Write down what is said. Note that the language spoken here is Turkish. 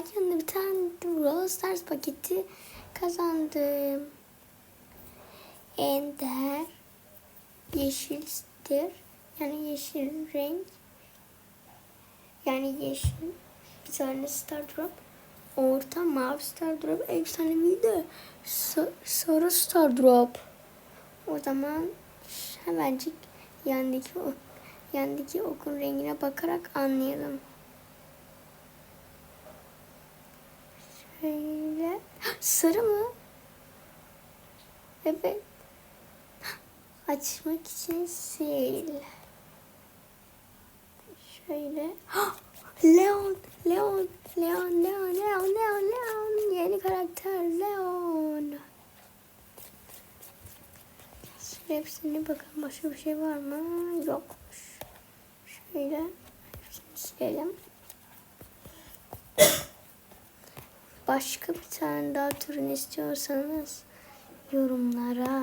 De bir tane Brawl Stars paketi kazandım. Ender yeşildir. Yani yeşil renk. Yani yeşil. Bir tane Star Drop. Orta mavi Star Drop. Efsanevi de sa- sarı Star Drop. O zaman hemencik yandaki yandaki okun rengine bakarak anlayalım. Şöyle. Sarı mı? Evet. Açmak için sil. Şöyle. Leon, Leon, Leon, Leon, Leon, Leon, Leon. Yeni karakter Leon. Şöyle hepsine bakalım başka bir şey var mı? Yokmuş. Şöyle hepsini silelim. başka bir tane daha türünü istiyorsanız yorumlara